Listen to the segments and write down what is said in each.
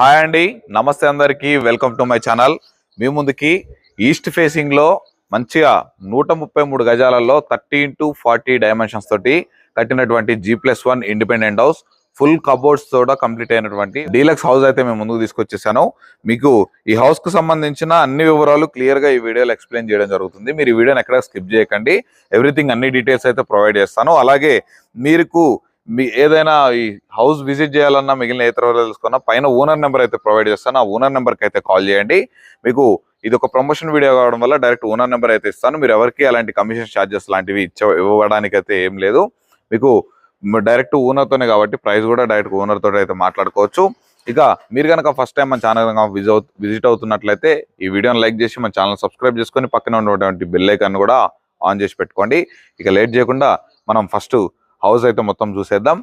Hi అండి. నమస్తే అందరికీ. Welcome to my channel. మీ ముందుకి ఈస్ట్ ఫేసింగ్లో మంచిగా నూట ముప్పై మూడు గజాలలో థర్టీ ఇంటూ ఫార్టీ డైమెన్షన్స్ తోటి కట్టినటువంటి G plus one independent house. Full cupboards తోడ కంప్లీట్ అయినటువంటి డీలక్స్ హౌస్ అయితే మేము ముందుకు తీసుకొచ్చేసాను. మీకు ఈ హౌస్కు సంబంధించిన అన్ని వివరాలు క్లియర్గా ఈ వీడియోలో ఎక్స్ప్లెయిన్ చేయడం జరుగుతుంది. మీరు ఈ వీడియోని ఎక్కడ స్కిప్ చేయకండి. ఎవ్రీథింగ్ అన్ని డీటెయిల్స్ అయితే ప్రొవైడ్ చేస్తాను. అలాగే మీకు మీ ఏదైనా ఈ హౌస్ విజిట్ చేయాలన్నా మిగిలిన ఇతర వివరాలు తెలుసుకున్నా పైన ఓనర్ నెంబర్ అయితే ప్రొవైడ్ చేస్తాను. ఆ ఓనర్ నెంబర్కి అయితే కాల్ చేయండి. మీకు ఇది ఒక ప్రమోషన్ వీడియో కావడం వల్ల డైరెక్ట్ ఓనర్ నెంబర్ అయితే ఇస్తాను. మీరు ఎవరికి అలాంటి కమిషన్ ఛార్జెస్ లాంటివి ఇచ్చ ఇవ్వడానికి అయితే ఏం లేదు. మీకు డైరెక్ట్ ఓనర్తోనే కాబట్టి ప్రైస్ కూడా డైరెక్ట్ ఓనర్ తోటి అయితే మాట్లాడుకోవచ్చు. ఇక మీరు కనుక ఫస్ట్ టైం మన ఛానల్ విజిట్ విజిట్ అవుతున్నట్లయితే ఈ వీడియోని లైక్ చేసి మన ఛానల్ సబ్స్క్రైబ్ చేసుకొని పక్కన ఉన్నటువంటి బెల్ ఐకాన్ కూడా ఆన్ చేసి పెట్టుకోండి. ఇక లేట్ చేయకుండా మనం ఫస్ట్ హౌస్ అయితే మొత్తం చూసేద్దాం.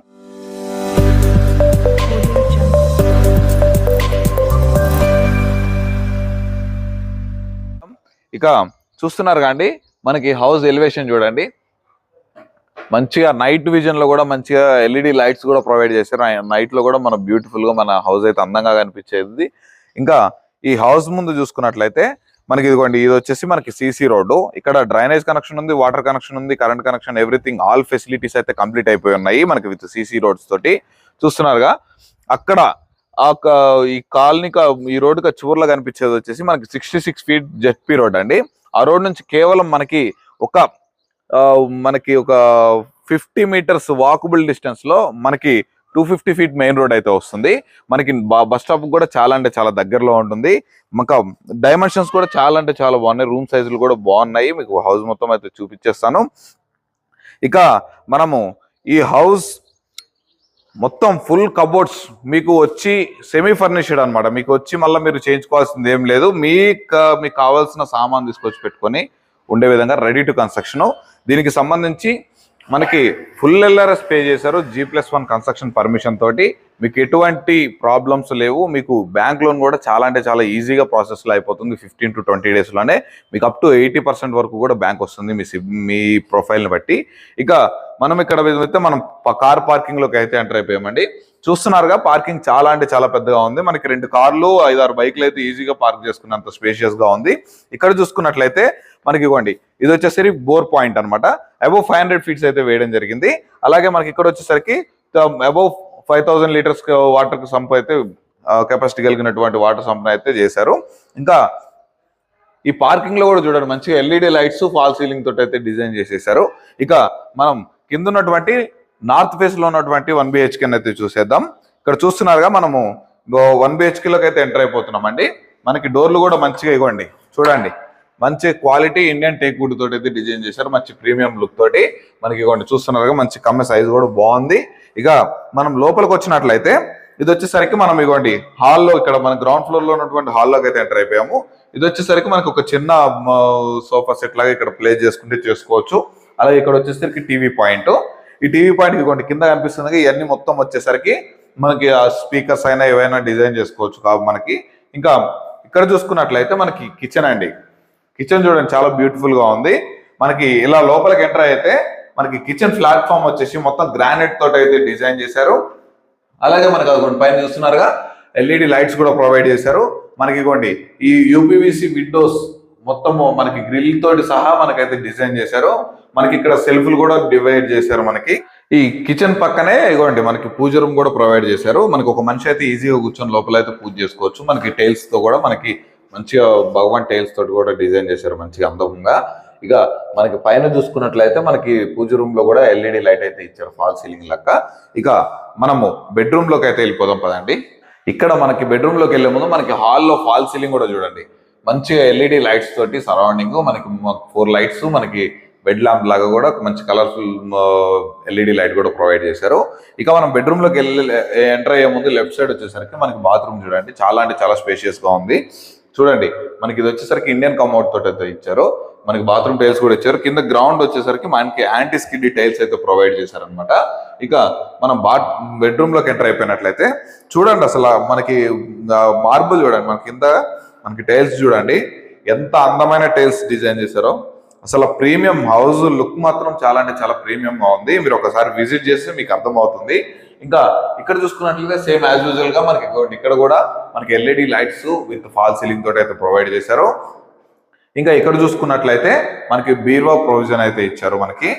ఇక చూస్తున్నారు కాండి మనకి హౌస్ ఎలివేషన్ చూడండి. మంచిగా నైట్ విజన్లో కూడా మంచిగా ఎల్ఈడి లైట్స్ కూడా ప్రొవైడ్ చేశారు. నైట్లో కూడా మన బ్యూటిఫుల్గా మన హౌస్ అయితే అందంగా కనిపించేది. ఇంకా ఈ హౌస్ ముందు చూసుకున్నట్లయితే మనకి ఇదిగోండి ఇది వచ్చేసి మనకి సీసీ రోడ్డు. ఇక్కడ డ్రైనేజ్ కనెక్షన్ ఉంది వాటర్ కనెక్షన్ ఉంది current connection everything all facilities అయితే కంప్లీట్ అయిపోయి ఉన్నాయి మనకి విత్ సీసీ రోడ్స్ తోటి. చూస్తున్నారుగా అక్కడ ఆ ఈ కాలనీ ఈ రోడ్డుకి చివరిలో కనిపించేది వచ్చేసి మనకి sixty six feet ZP road అండి. ఆ రోడ్ నుంచి కేవలం మనకి ఒక మనకి ఒక ఫిఫ్టీ మీటర్స్ వాకబుల్ డిస్టెన్స్లో మనకి two fifty feet main road అయితే వస్తుంది. మనకి బస్ స్టాప్ కూడా చాలా అంటే చాలా దగ్గరలో ఉంటుంది. ఇంకా డైమెన్షన్స్ కూడా చాలా అంటే చాలా బాగున్నాయి. రూమ్ సైజులు కూడా బాగున్నాయి. మీకు హౌస్ మొత్తం అయితే చూపించేస్తాను ఇక మనము ఈ హౌస్ మొత్తం ఫుల్ కబోర్డ్స్ మీకు వచ్చి సెమీ ఫర్నిష్డ్ అన్నమాట. మీకు వచ్చి మళ్ళీ మీరు చేయించుకోవాల్సింది ఏం లేదు. మీకు మీకు కావాల్సిన సామాన్ తీసుకొచ్చి పెట్టుకొని ఉండే విధంగా రెడీ టు కన్స్ట్రక్షన్ దీనికి సంబంధించి మనకి ఫుల్ ఎల్ఆర్ఎస్ పే చేశారు. G plus one construction permission తోటి. మీకు ఎటువంటి ప్రాబ్లమ్స్ లేవు. మీకు బ్యాంక్ లోన్ కూడా చాలా అంటే చాలా ఈజీగా ప్రాసెస్లో అయిపోతుంది ఫిఫ్టీన్ టు ట్వంటీ డేస్లోనే మీకు అప్ టు ఎయిటీ పర్సెంట్ వరకు కూడా బ్యాంక్ వస్తుంది మీ సిబ్ మీ ప్రొఫైల్ని బట్టి. ఇక మనం ఇక్కడ అయితే మనం కార్ పార్కింగ్లోకి అయితే ఎంటర్ అయిపోయామండి. చూస్తున్నారుగా పార్కింగ్ చాలా అంటే చాలా పెద్దగా ఉంది. మనకి రెండు కార్లు ఐదారు బైక్లు అయితే ఈజీగా పార్క్ చేసుకున్నంత స్పేషియస్గా ఉంది. ఇక్కడ చూసుకున్నట్లయితే మనకి ఇవ్వండి ఇది వచ్చేసరికి బోర్ పాయింట్ అనమాట అబౌవ్ ఫైవ్ హండ్రెడ్ ఫీట్స్ అయితే వేయడం జరిగింది. అలాగే మనకి ఇక్కడ వచ్చేసరికి above five thousand litres water sump అయితే కెపాసిటీ కలిగినటువంటి వాటర్ సంప్ అయితే చేశారు. ఇంకా ఈ పార్కింగ్లో కూడా చూడండి మంచిగా ఎల్ఈడి లైట్స్ ఫాల్ సీలింగ్ తోటి అయితే డిజైన్ చేసేసారు. ఇక మనం కింద ఉన్నటువంటి నార్త్ ఫేస్లో ఉన్నటువంటి వన్ బిహెచ్కే అయితే చూసేద్దాం. ఇక్కడ చూస్తున్నారుగా మనము వన్ బిహెచ్కేలోకి అయితే ఎంటర్ అయిపోతున్నామండి. మనకి డోర్లు కూడా మంచిగా ఇవ్వండి. చూడండి మంచి క్వాలిటీ ఇండియన్ టేక్ వుడ్ తోటి అయితే డిజైన్ చేశారు. మంచి ప్రీమియం లుక్ తోటి మనకి ఇవ్వండి. చూస్తున్నారుగా మంచి కమ్మె సైజ్ కూడా బాగుంది. ఇక మనం లోపలికి వచ్చినట్లయితే ఇది వచ్చేసరికి మనం ఇవ్వండి హాల్లో ఇక్కడ మన గ్రౌండ్ ఫ్లోర్లో ఉన్నటువంటి హాల్లోకి అయితే ఎంటర్ అయిపోయాము. ఇది వచ్చేసరికి మనకు ఒక చిన్న సోఫా సెట్ లాగా ఇక్కడ ప్లే చేసుకుంటే చేసుకోవచ్చు. అలాగే ఇక్కడ వచ్చేసరికి టీవీ పాయింట్ ఈ టీవీ పాయింట్ ఇదిగోండి కింద కనిపిస్తుంది ఇవన్నీ మొత్తం వచ్చేసరికి మనకి ఆ స్పీకర్స్ అయినా ఏవైనా డిజైన్ చేసుకోవచ్చు కావు మనకి. ఇంకా ఇక్కడ చూసుకున్నట్లయితే మనకి కిచెన్ అండి. కిచెన్ చూడండి చాలా బ్యూటిఫుల్గా ఉంది. మనకి ఇలా లోపలికి ఎంటర్ అయితే మనకి కిచెన్ ప్లాట్ఫామ్ వచ్చేసి మొత్తం గ్రానైట్ తోటి అయితే డిజైన్ చేశారు. అలాగే మనకి అదిగోండి పైన చూస్తున్నారుగా ఎల్ఈడి లైట్స్ కూడా ప్రొవైడ్ చేశారు. మనకి ఇగోండి ఈ యూపీవీసీ విండోస్ మొత్తము మనకి గ్రిల్ తోటి సహా మనకైతే డిజైన్ చేశారు. మనకి ఇక్కడ సెల్ఫ్లు కూడా డివైడ్ చేశారు మనకి. ఈ కిచెన్ పక్కనే ఇగోండి మనకి పూజ రూమ్ కూడా ప్రొవైడ్ చేశారు. మనకి ఒక మనిషి అయితే ఈజీగా కూర్చొని లోపల అయితే పూజ చేసుకోవచ్చు. మనకి టైల్స్తో కూడా మనకి మంచిగా భగవాన్ టైల్స్ తోటి కూడా డిజైన్ చేశారు మంచిగా అందంగా. ఇక మనకి పైన చూసుకున్నట్లయితే మనకి పూజ రూమ్లో కూడా ఎల్ఈడి లైట్ అయితే ఇచ్చారు ఫాల్ సీలింగ్ లెక్క. ఇక మనము బెడ్రూమ్లోకి అయితే వెళ్ళిపోదాం పదండి. ఇక్కడ మనకి బెడ్రూమ్లోకి వెళ్ళే ముందు మనకి హాల్లో ఫాల్ సీలింగ్ కూడా చూడండి. మంచిగా ఎల్ఈడి లైట్స్ తోటి సరౌండింగ్ మనకి ఫోర్ లైట్స్ మనకి బెడ్ ల్యాంప్ లాగా కూడా మంచి కలర్ఫుల్ ఎల్ఈడి లైట్ కూడా ప్రొవైడ్ చేశారు. ఇక మనం బెడ్రూమ్లోకి వెళ్ళి ఎంటర్ అయ్యే ముందు లెఫ్ట్ సైడ్ వచ్చేసరికి మనకి బాత్రూమ్ చూడండి. చాలా అంటే చాలా స్పేషియస్గా ఉంది. చూడండి మనకి ఇది వచ్చేసరికి ఇండియన్ కమౌట్ తోటి అయితే ఇచ్చారు. మనకి బాత్రూమ్ టైల్స్ కూడా ఇచ్చారు. కింద గ్రౌండ్ వచ్చేసరికి మనకి యాంటీ స్కిడ్ టైల్స్ అయితే ప్రొవైడ్ చేశారనమాట ఇక మనం బాత్ బెడ్రూమ్లోకి ఎంటర్ అయిపోయినట్లయితే చూడండి అసలు మనకి మార్బుల్ చూడండి మన కింద మనకి టైల్స్ చూడండి ఎంత అందమైన టైల్స్ డిజైన్ చేశారో. అసలు ప్రీమియం హౌస్ లుక్ మాత్రం చాలా అంటే చాలా ప్రీమియంగా ఉంది. మీరు ఒకసారి విజిట్ చేస్తే మీకు అర్థమవుతుంది. ఇంకా ఇక్కడ చూసుకున్నట్లయితే సేమ్ యాజ్ యూజువల్గా మనకి ఇక్కడ కూడా మనకి LED lights with fall ceiling తోటి అయితే ప్రొవైడ్ చేశారు. ఇంకా ఇక్కడ చూసుకున్నట్లయితే మనకి బీరువా ప్రొవిజన్ అయితే ఇచ్చారు మనకి.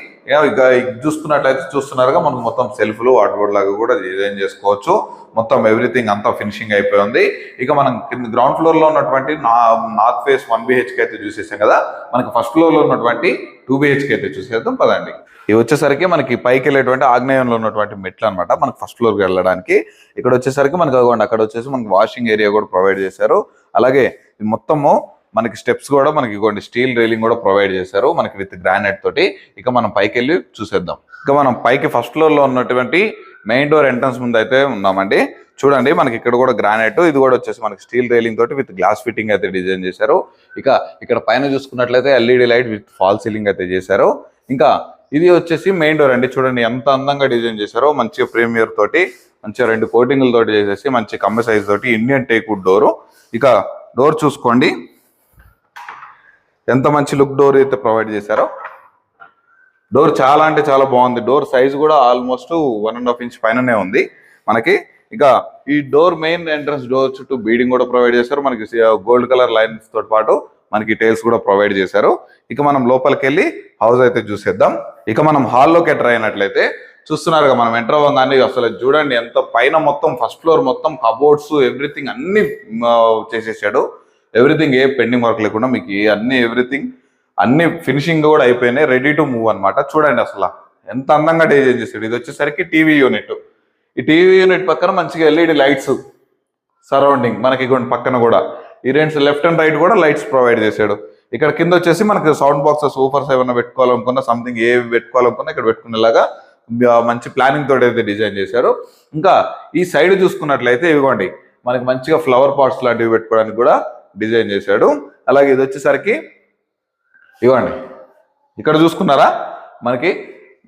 ఇక చూసుకున్నట్లయితే చూస్తున్నారుగా మనం మొత్తం సెల్ఫ్లు వాటర్ లాగా కూడా డిజైన్ చేసుకోవచ్చు. మొత్తం ఎవ్రీథింగ్ అంతా ఫినిషింగ్ అయిపోయి ఉంది. ఇక మనం కింద గ్రౌండ్ ఫ్లోర్లో ఉన్నటువంటి నార్త్ ఫేస్ వన్ బిహెచ్కే అయితే చూసేసాం కదా. మనకి ఫస్ట్ ఫ్లోర్లో ఉన్నటువంటి టూ బిహెచ్కే అయితే చూసేద్దాం పదండి. ఇవి వచ్చేసరికి మనకి పైకి వెళ్ళేటువంటి ఆగ్నేయంలో ఉన్నటువంటి మెట్లు అనమాట మనకి ఫస్ట్ ఫ్లోర్కి వెళ్ళడానికి. ఇక్కడ వచ్చేసరికి మనకి అదిగోండి అక్కడ వచ్చేసి మనకి వాషింగ్ ఏరియా కూడా ప్రొవైడ్ చేశారు. అలాగే ఇది మొత్తము మనకి స్టెప్స్ కూడా మనకి కొన్ని స్టీల్ రైలింగ్ కూడా ప్రొవైడ్ చేశారు మనకి విత్ గ్రానైట్ తోటి. ఇక మనం పైకి వెళ్ళి చూసేద్దాం. ఇక మనం పైకి ఫస్ట్ ఫ్లోర్లో ఉన్నటువంటి మెయిన్ డోర్ ఎంట్రన్స్ ముందు అయితే ఉన్నామండి. చూడండి మనకి ఇక్కడ కూడా గ్రానైట్ ఇది కూడా వచ్చేసి మనకి స్టీల్ రైలింగ్ తోటి విత్ గ్లాస్ ఫిట్టింగ్ అయితే డిజైన్ చేశారు. ఇక ఇక్కడ పైన చూసుకున్నట్లయితే LED light with fall ceiling అయితే చేశారు. ఇంకా ఇది వచ్చేసి మెయిన్ డోర్ అండి. చూడండి ఎంత అందంగా డిజైన్ చేశారో మంచిగా ప్రీమియర్ తోటి మంచిగా రెండు కోటింగ్ల తోటి చేసేసి మంచి కమ్మ సైజ్ తోటి ఇండియన్ టేక్వుడ్ డోరు. ఇక డోర్ చూసుకోండి. ఎంత మంచి లుక్ డోర్ అయితే ప్రొవైడ్ చేశారో. డోర్ చాలా అంటే చాలా బాగుంది. డోర్ సైజ్ కూడా almost one and half inch పైననే ఉంది. మనకి ఇక ఈ డోర్ మెయిన్ ఎంట్రన్స్ డోర్ చుట్టూ బీడింగ్ కూడా ప్రొవైడ్ చేశారు. మనకి గోల్డ్ కలర్ లైన్స్తో పాటు మనకి టైల్స్ కూడా ప్రొవైడ్ చేశారు. ఇక మనం లోపలికి వెళ్ళి హౌస్ అయితే చూసేద్దాం. ఇక మనం హాల్లోకి ఎంటర్ అయినట్లయితే చూస్తున్నారుగా మనం ఎంటర్ అవ్వగానే అసలు చూడండి ఎంత పైన మొత్తం ఫస్ట్ ఫ్లోర్ మొత్తం కబోర్డ్స్ ఎవ్రీథింగ్ అన్ని చేసేసాడు. ఎవ్రీథింగ్ ఏ పెండింగ్ వర్క్ లేకుండా మీకు అన్ని ఎవ్రీథింగ్ అన్ని ఫినిషింగ్ కూడా అయిపోయినాయి రెడీ టు మూవ్ అనమాట చూడండి అసలు ఎంత అందంగా డిజైన్ చేశాడు. ఇది వచ్చేసరికి టీవీ యూనిట్ ఈ టీవీ యూనిట్ పక్కన మంచిగా ఎల్ఈడి లైట్స్ సరౌండింగ్ మనకి పక్కన కూడా. ఈ రెండు లెఫ్ట్ అండ్ రైట్ కూడా లైట్స్ ప్రొవైడ్ చేశాడు. ఇక్కడ కింద వచ్చేసి మనకి సౌండ్ బాక్సెస్ ఊఫర్స్ ఏమైనా పెట్టుకోవాలనుకున్నా సంథింగ్ ఏవి పెట్టుకోవాలనుకున్నా ఇక్కడ పెట్టుకునేలాగా మంచి ప్లానింగ్ తోటి అయితే డిజైన్ చేశారు ఇంకా ఈ సైడ్ చూసుకున్నట్లయితే ఇవ్వండి మనకి మంచిగా ఫ్లవర్ పాట్స్ లాంటివి పెట్టుకోవడానికి కూడా డిజైన్ చేశాడు. అలాగే ఇది వచ్చేసరికి ఇవ్వండి. ఇక్కడ చూసుకున్నారా? మనకి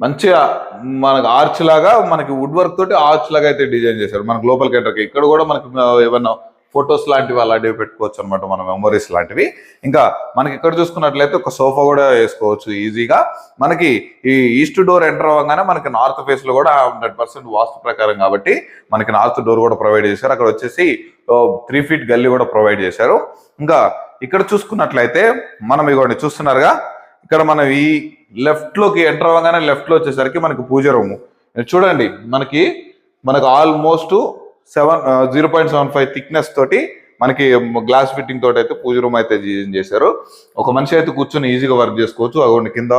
మంచిగా మనకి ఆర్చ్ లాగా మనకి వుడ్ వర్క్ తోటి ఆర్చ్ లాగా అయితే డిజైన్ చేశారు. మనకి లోపలికి ఎంటర్కి ఇక్కడ కూడా మనకి ఏమన్నా ఫొటోస్ లాంటివి అలాంటివి పెట్టుకోవచ్చు అనమాట మన మెమరీస్ లాంటివి. ఇంకా మనకి ఇక్కడ చూసుకున్నట్లయితే ఒక సోఫా కూడా వేసుకోవచ్చు ఈజీగా. మనకి ఈ ఈస్ట్ డోర్ ఎంటర్ అవ్వగానే మనకి నార్త్ ఫేస్లో కూడా హండ్రెడ్ పర్సెంట్ వాస్తు ప్రకారం కాబట్టి మనకి నార్త్ డోర్ కూడా ప్రొవైడ్ చేశారు. అక్కడ వచ్చేసి త్రీ ఫీట్ గల్లీ కూడా ప్రొవైడ్ చేశారు. ఇంకా ఇక్కడ చూసుకున్నట్లయితే మనం ఇగోండి చూస్తున్నారుగా ఇక్కడ మనం ఈ లెఫ్ట్లోకి ఎంటర్ అవ్వగానే లెఫ్ట్లో వచ్చేసరికి మనకి పూజ రూము. చూడండి మనకి మనకు almost seven zero point seven five thickness తోటి మనకి గ్లాస్ ఫిట్టింగ్ తోటి అయితే పూజ రూమ్ అయితే డిజైన్ చేశారు. ఒక మనిషి అయితే కూర్చొని ఈజీగా వర్క్ చేసుకోవచ్చు. అగోండి కింద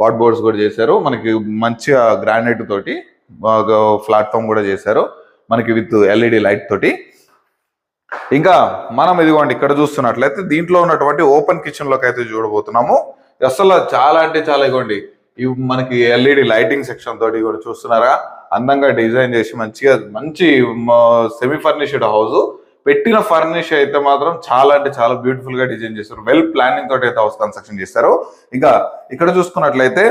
వాట్ బోర్డ్స్ కూడా చేశారు. మనకి మంచిగా గ్రానైట్ తోటి ప్లాట్ఫామ్ కూడా చేశారు. మనకి విత్ ఎల్ఈడి లైట్ తోటి. ఇంకా మనం ఇదిగోండి ఇక్కడ చూస్తున్నట్లయితే దీంట్లో ఉన్నటువంటి ఓపెన్ కిచెన్లోకి అయితే చూడబోతున్నాము. అసలు చాలా అంటే చాలా ఇగోండి. ఇవి మనకి ఎల్ఈడి లైటింగ్ సెక్షన్ తోటి కూడా చూస్తున్నారా? అందంగా డిజైన్ చేసి మంచిగా మంచి సెమీ ఫర్నిష్డ్ హౌస్ పెట్టిన ఫర్నిష్ అయితే మాత్రం చాలా అంటే చాలా బ్యూటిఫుల్గా డిజైన్ చేస్తారు వెల్ ప్లానింగ్ తోటి అయితే హౌస్ కన్స్ట్రక్షన్ చేస్తారు ఇంకా ఇక్కడ చూసుకున్నట్లయితే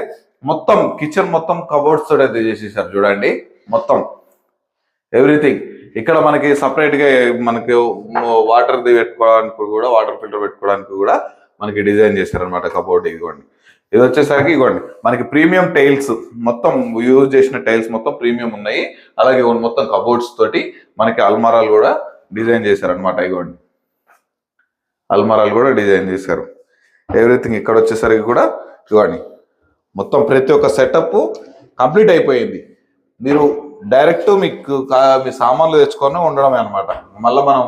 మొత్తం కిచెన్ మొత్తం కబోర్డ్స్ తోటి అయితే చేసేసారు చూడండి. మొత్తం. ఎవ్రీథింగ్ ఇక్కడ మనకి సపరేట్గా మనకి వాటర్ పెట్టుకోవడానికి కూడా వాటర్ ఫిల్టర్ పెట్టుకోవడానికి కూడా మనకి డిజైన్ చేశారనమాట కబోర్డ్ ఇదిగోండి. ఇది వచ్చేసరికి ఇవ్వండి మనకి ప్రీమియం టైల్స్ మొత్తం యూజ్ చేసిన టైల్స్ మొత్తం ప్రీమియం ఉన్నాయి. అలాగే మొత్తం కబోర్డ్స్ తోటి మనకి అల్మారాలు కూడా డిజైన్ చేశారనమాట ఇవ్వండి అల్మారాలు కూడా డిజైన్ చేశారు. ఎవ్రీథింగ్ ఇక్కడ వచ్చేసరికి కూడా ఇవ్వండి మొత్తం ప్రతి ఒక్క సెటప్ కంప్లీట్ అయిపోయింది. మీరు డైరెక్ట్ మీకు మీ సామాన్లు తెచ్చుకొని ఉండడమే అనమాట మళ్ళీ మనం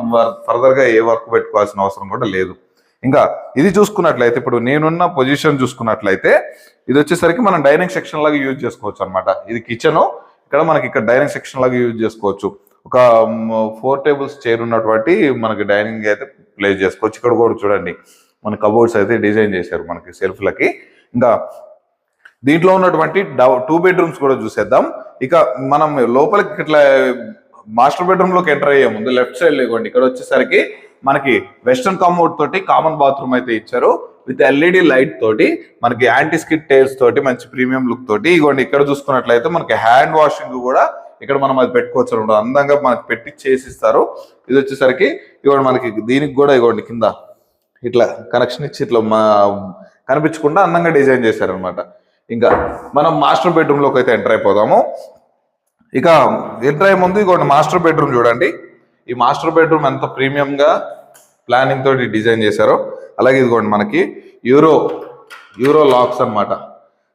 ఫర్దర్గా ఏ వర్క్ పెట్టుకోవాల్సిన అవసరం కూడా లేదు. ఇంకా ఇది చూసుకున్నట్లయితే ఇప్పుడు నేనున్న పొజిషన్ చూసుకున్నట్లయితే ఇది వచ్చేసరికి మనం డైనింగ్ సెక్షన్ లాగా యూజ్ చేసుకోవచ్చు అనమాట ఇది కిచెన్ ఇక్కడ మనకి ఇక్కడ డైనింగ్ సెక్షన్ లాగా యూజ్ చేసుకోవచ్చు. ఒక ఫోర్ టేబుల్స్ చైర్ ఉన్నటువంటి మనకి డైనింగ్ అయితే ప్లేస్ చేసుకోవచ్చు. ఇక్కడ కూడా చూడండి మన కబోర్డ్స్ అయితే డిజైన్ చేశారు మనకి సెల్ఫ్లకి ఇంకా దీంట్లో ఉన్నటువంటి టూ బెడ్రూమ్స్ కూడా చూసేద్దాం. ఇక మనం లోపలికి ఇట్లా మాస్టర్ బెడ్రూమ్లోకి ఎంటర్ అయ్యే ముందు లెఫ్ట్ సైడ్ లేకోండి ఇక్కడ వచ్చేసరికి మనకి వెస్టర్న్ కమోడ్ తోటి కామన్ బాత్రూమ్ అయితే ఇచ్చారు. విత్ ఎల్ఈడి లైట్ తోటి మనకి యాంటీ స్కిట్ టైల్స్ తోటి మంచి ప్రీమియం లుక్ తోటి. ఇగోండి ఇక్కడ చూసుకున్నట్లయితే మనకి హ్యాండ్ వాషింగ్ కూడా ఇక్కడ మనం అది పెట్టుకోవచ్చు అనమాట అందంగా మనకి పెట్టి చేసిస్తారు. ఇది వచ్చేసరికి ఇవ్వండి మనకి దీనికి కూడా ఇవ్వండి కింద ఇట్లా కనెక్షన్ ఇచ్చి ఇట్లా మా కనిపించకుండా అందంగా డిజైన్ చేశారనమాట ఇంకా మనం మాస్టర్ బెడ్రూమ్లోకి అయితే ఎంటర్ అయిపోదాము. ఇక ఎంటర్ అయ్యే ముందు ఇగోండి మాస్టర్ బెడ్రూమ్ చూడండి. ఈ మాస్టర్ బెడ్రూమ్ ఎంత ప్రీమియంగా ప్లానింగ్ తోటి డిజైన్ చేశారో అలాగే ఇదిగోండి మనకి యూరో యూరో లాక్స్ అన్నమాట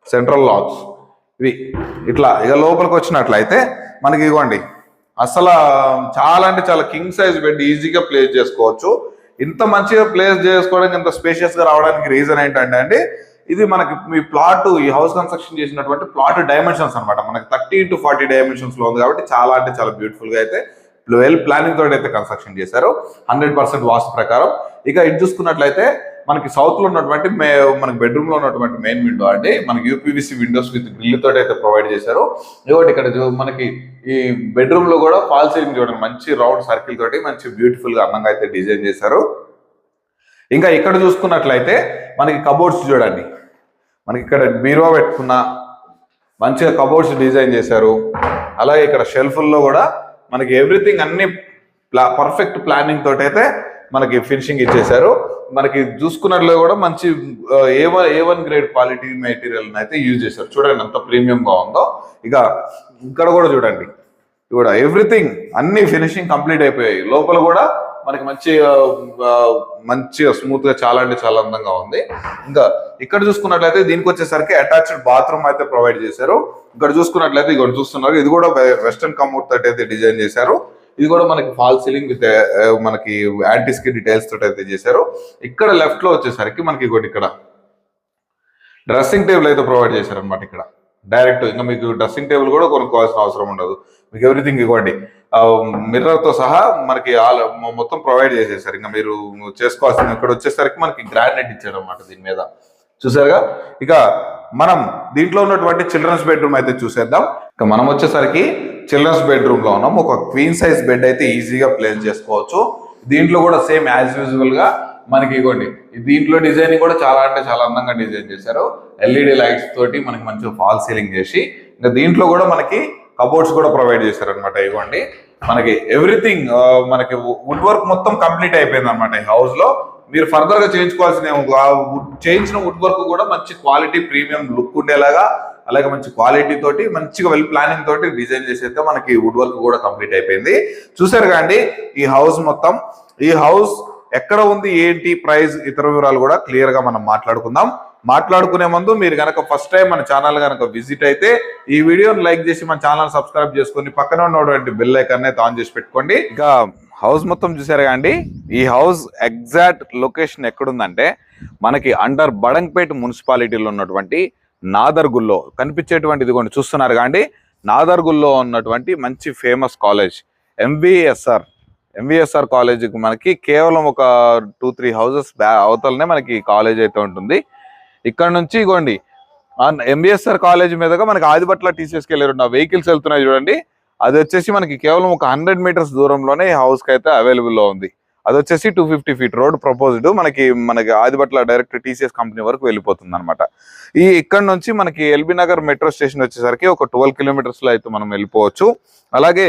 సెంట్రల్ లాక్స్. ఇవి ఇట్లా ఇక లోపలికి వచ్చినట్లయితే మనకి ఇదిగోండి అసలు చాలా అంటే చాలా కింగ్ సైజ్ బెడ్ ఈజీగా ప్లేస్ చేసుకోవచ్చు. ఇంత మంచిగా ప్లేస్ చేసుకోవడానికి ఇంత స్పేషియస్గా రావడానికి రీజన్ ఏంటంటే అండి ఇది మనకి మీ ప్లాట్ ఈ హౌస్ కన్స్ట్రక్షన్ చేసినటువంటి ప్లాట్ డైమెన్షన్స్ అనమాట మనకి థర్టీ టు ఫార్టీ డైమెన్షన్స్లో ఉంది కాబట్టి చాలా అంటే చాలా బ్యూటిఫుల్గా అయితే వెల్ ప్లానింగ్ తోటి అయితే కన్స్ట్రక్షన్ చేశారు. హండ్రెడ్ పర్సెంట్ వాస్తు ప్రకారం. ఇక ఇది చూసుకున్నట్లయితే మనకి సౌత్లో ఉన్నటువంటి మే మనకి బెడ్రూమ్లో ఉన్నటువంటి మెయిన్ విండో అంటే మనకి యూపీవీసీ విండోస్ విత్ గ్రిల్ తోటి అయితే ప్రొవైడ్ చేశారు. ఇంకోటి ఇక్కడ చూ- మనకి ఈ బెడ్రూమ్లో కూడా ఫాల్ సీలింగ్ చూడండి. మంచి రౌండ్ సర్కిల్ తోటి మంచి బ్యూటిఫుల్గా అందంగా అయితే డిజైన్ చేశారు. ఇంకా ఇక్కడ చూసుకున్నట్లయితే మనకి కబోర్డ్స్ చూడండి. మనకి ఇక్కడ బీరువా పెట్టుకున్న మంచిగా కబోర్డ్స్ డిజైన్ చేశారు. అలాగే ఇక్కడ షెల్ఫుల్లో కూడా మనకి ఎవ్రీథింగ్ అన్ని ప్లా పర్ఫెక్ట్ ప్లానింగ్ తోటి అయితే మనకి ఫినిషింగ్ ఇచ్చేశారు. మనకి చూసుకున్నట్లో కూడా మంచి A one A one grade quality material అయితే యూజ్ చేశారు. చూడండి ఎంత ప్రీమియం గా ఉందో. ఇక ఇక్కడ కూడా చూడండి. ఇక్కడ కూడా ఎవ్రీథింగ్ అన్ని ఫినిషింగ్ కంప్లీట్ అయిపోయాయి. లోపల కూడా మనకి మంచి మంచిగా స్మూత్గా చాలా అంటే చాలా అందంగా ఉంది. ఇంకా ఇక్కడ చూసుకున్నట్లయితే దీనికి వచ్చేసరికి అటాచ్డ్ బాత్రూమ్ అయితే ప్రొవైడ్ చేశారు. ఇక్కడ చూసుకున్నట్లయితే ఇక్కడ చూస్తున్నారు. ఇది కూడా వెస్టర్న్ కమోట్ తోటి అయితే డిజైన్ చేశారు. ఇది కూడా మనకి ఫాల్ సీలింగ్ విత్ మనకి యాంటీస్కి డీటెయిల్స్ తోటి అయితే చేశారు. ఇక్కడ లెఫ్ట్లో వచ్చేసరికి మనకి ఇంకోటి ఇక్కడ డ్రెస్సింగ్ టేబుల్ అయితే ప్రొవైడ్ చేశారు అనమాట ఇక్కడ. డైరెక్ట్ ఇంకా మీకు డ్రెస్సింగ్ టేబుల్ కూడా కొనుక్కోవాల్సిన అవసరం ఉండదు. మీకు ఎవ్రీథింగ్ ఇవ్వండి మిర్రర్తో సహా మనకి ఆల్ మొత్తం ప్రొవైడ్ చేసేసారు. ఇంకా మీరు చేసుకోవాల్సింది ఇక్కడ వచ్చేసరికి మనకి గ్రానైట్ ఇచ్చారు అనమాట దీని మీద. చూసారుగా? ఇక మనం దీంట్లో ఉన్నటువంటి చిల్డ్రన్స్ బెడ్రూమ్ అయితే చూసేద్దాం. ఇక మనం వచ్చేసరికి చిల్డ్రన్స్ బెడ్రూమ్లో ఉన్నాం. ఒక క్వీన్ సైజ్ బెడ్ అయితే ఈజీగా ప్లేస్ చేసుకోవచ్చు. దీంట్లో కూడా సేమ్ యాజ్ యూజువల్గా మనకి ఇగోండి దీంట్లో డిజైనింగ్ కూడా చాలా అంటే చాలా అందంగా డిజైన్ చేశారు. ఎల్ఈడి లైట్స్ తోటి మనకి మంచిగా ఫాల్ సీలింగ్ చేసి ఇంకా దీంట్లో కూడా మనకి కబోర్డ్స్ కూడా ప్రొవైడ్ చేశారనమాట ఇవ్వండి. మనకి ఎవ్రీథింగ్ మనకి వుడ్ వర్క్ మొత్తం కంప్లీట్ అయిపోయింది అనమాట ఈ హౌస్లో. మీరు ఫర్దర్గా చేయించుకోవాల్సిన చేయించిన వుడ్ వర్క్ కూడా మంచి క్వాలిటీ ప్రీమియం లుక్ ఉండేలాగా అలాగే మంచి క్వాలిటీ తోటి మంచిగా వెల్ ప్లానింగ్ తోటి డిజైన్ చేసైతే మనకి వుడ్ వర్క్ కూడా కంప్లీట్ అయిపోయింది. చూసారు కాండి ఈ హౌస్ మొత్తం. ఈ హౌస్ ఎక్కడ ఉంది ఏంటి ప్రైస్ ఇతర వివరాలు కూడా క్లియర్గా మనం మాట్లాడుకుందాం. మాట్లాడుకునే ముందు మీరు గనక ఫస్ట్ టైం మన ఛానల్ గనక విజిట్ అయితే ఈ వీడియోని లైక్ చేసి మన ఛానల్ సబ్స్క్రైబ్ చేసుకొని పక్కన ఉన్నటువంటి బిల్ ఐకన్ అయితే ఆన్ చేసి పెట్టుకోండి. ఇక హౌస్ మొత్తం చూసారు అండి? ఈ హౌస్ ఎగ్జాక్ట్ లొకేషన్ ఎక్కడుందంటే మనకి అండర్ బడంగ్పేట్ మున్సిపాలిటీలో ఉన్నటువంటి నాదర్గుల్లో కనిపించేటువంటి ఇదిగోండి చూస్తున్నారు కాండి నాదర్గుల్లో ఉన్నటువంటి మంచి ఫేమస్ కాలేజ్ ఎంవిఎస్ఆర్ ఎంవిఎస్ఆర్ కాలేజీకి మనకి కేవలం ఒక టూ త్రీ హౌసెస్ బ్యా అవతలనే మనకి కాలేజ్ అయితే ఉంటుంది. ఇక్కడ నుంచి ఇగోండి. ఎంబీఎస్ఆర్ కాలేజ్ మీదుగా మనకి ఆదిపట్ల టీసీఎస్కి వెళ్ళారు ఆ వెహికల్స్ వెళ్తున్నాయి చూడండి. అది వచ్చేసి మనకి కేవలం ఒక హండ్రెడ్ మీటర్స్ దూరంలోనే ఈ హౌస్కి అయితే అవైలబుల్లో ఉంది. అది వచ్చేసి two fifty feet road proposed మనకి మనకి ఆదిపట్ల డైరెక్ట్ టీసీఎస్ కంపెనీ వరకు వెళ్ళిపోతుంది అనమాట ఈ ఇక్కడ నుంచి మనకి ఎల్బీ నగర్ మెట్రో స్టేషన్ వచ్చేసరికి ఒక ట్వెల్వ్ కిలోమీటర్స్లో అయితే మనం వెళ్ళిపోవచ్చు. అలాగే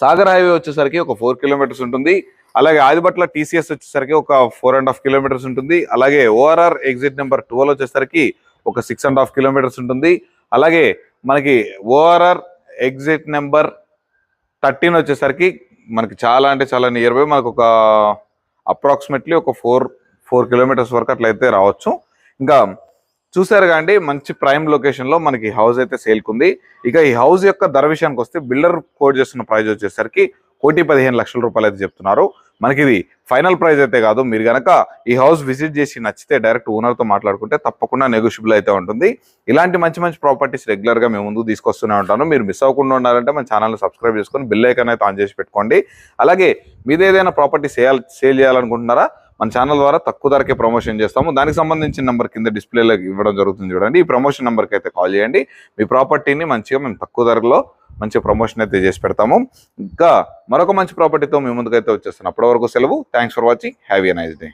సాగర్ హైవే వచ్చేసరికి ఒక ఫోర్ కిలోమీటర్స్ ఉంటుంది. అలాగే ఆదిబట్ల టీసీఎస్ వచ్చేసరికి ఒక ఫోర్ అండ్ హాఫ్ కిలోమీటర్స్ ఉంటుంది. అలాగే ఓఆర్ఆర్ ఎగ్జిట్ నెంబర్ ట్వెల్వ్ వచ్చేసరికి ఒక సిక్స్ అండ్ హాఫ్ కిలోమీటర్స్ ఉంటుంది. అలాగే మనకి ఓఆర్ఆర్ ఎగ్జిట్ నెంబర్ థర్టీన్ వచ్చేసరికి మనకి చాలా అంటే చాలా నియర్ బై మనకు ఒక అప్రాక్సిమేట్లీ ఒక ఫోర్ ఫోర్ కిలోమీటర్స్ వరకు అట్లయితే రావచ్చు. ఇంకా చూసారు కాండి మంచి ప్రైమ్ లొకేషన్లో మనకి హౌస్ అయితే సేల్కుంది ఇక ఈ హౌస్ యొక్క ధర విషయానికి వస్తే బిల్డర్ కోడ్ చేస్తున్న ప్రైజ్ వచ్చేసరికి కోటి పదిహేను లక్షల రూపాయలు అయితే చెప్తున్నారు. మనకి ఇది ఫైనల్ ప్రైస్ అయితే కాదు. మీరు కనుక ఈ హౌస్ విజిట్ చేసి నచ్చితే డైరెక్ట్ ఓనర్తో మాట్లాడుకుంటే తప్పకుండా నెగోషియబుల్ అయితే ఉంటుంది. ఇలాంటి మంచి మంచి ప్రాపర్టీస్ రెగ్యులర్గా మేము ముందు తీసుకొస్తూనే ఉంటాను. మీరు మిస్ అవ్వకుండా ఉండాలంటే మన ఛానల్ని సబ్స్క్రైబ్ చేసుకొని బిల్ ఐకన్ అయితే ఆన్ చేసి పెట్టుకోండి. అలాగే మీద ఏదైనా ప్రాపర్టీ సేల్ సేల్ చేయాలనుకుంటున్నారా? మన ఛానల్ ద్వారా తక్కువ ధరకే ప్రమోషన్ చేస్తాము. దానికి సంబంధించిన నెంబర్ కింద డిస్ప్లేలో ఇవ్వడం జరుగుతుంది చూడండి. ఈ ప్రమోషన్ నెంబర్కి అయితే కాల్ చేయండి. మీ ప్రాపర్టీని మంచిగా మేము తక్కువ ధరలో మంచి ప్రమోషన్ అయితే చేసి పెడతాము. ఇంకా మరొక మంచి ప్రాపర్టీతో మీ ముందుకైతే వచ్చేస్తాను అప్పటి వరకు సెలవు. Thanks for watching have a nice day